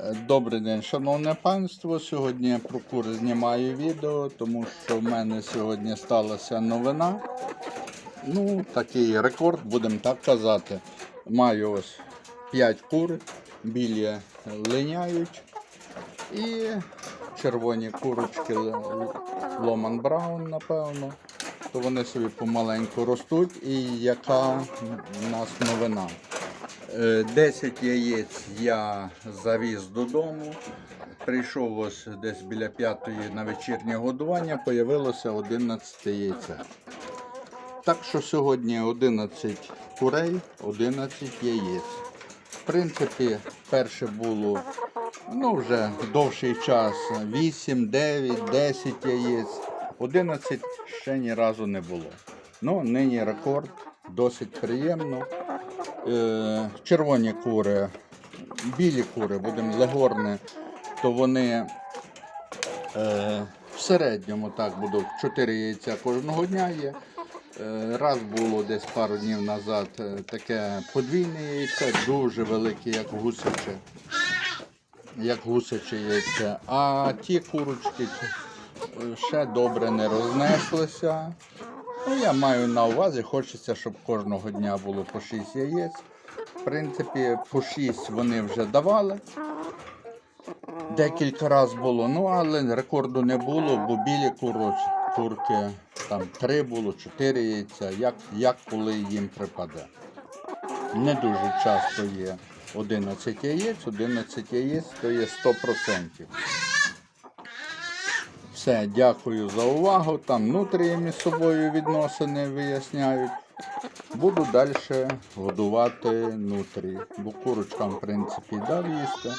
Е, Добрий день, шановне панство. Сьогодні про кури знімаю відео, тому що в мене сьогодні сталася новина. Ну, такий рекорд, будемо так казати. Маю ось 5 кур, білі линяють і червоні курочки Ломан Браун, напевно. То вони собі помаленьку ростуть. І яка в нас новина? Е, 10 яєць я завіз додому. Прийшов ось десь біля п'ятої на вечірнє годування, появилося 11 яйця. Так що сьогодні 11 курей, 11 яєць. В принципі, перше було ну, вже довший час 8, 9, 10 яєць. 11 ще ні разу не було. Ну, нині рекорд, досить приємно. Е, червоні кури, білі кури, будемо легорни, то вони е, в середньому так будуть 4 яйця кожного дня є. Е, Раз було десь пару днів назад таке подвійне яйце, дуже велике, як гусяче, як гусяче яйце. А ті курочки ще добре не рознеслися. Я маю на увазі, хочеться, щоб кожного дня було по 6 яєць. В принципі, по 6 вони вже давали. Декілька разів було, ну але рекорду не було, бо білі куроч, курки там 3 було, 4 яйця, як, як коли їм припаде. Не дуже часто є 11 яєць, 11 яєць то є 100%. Все, дякую за увагу. Там нутрії між собою відносини виясняють. Буду далі годувати нутрії. Бо курочкам, в принципі, дав їсти.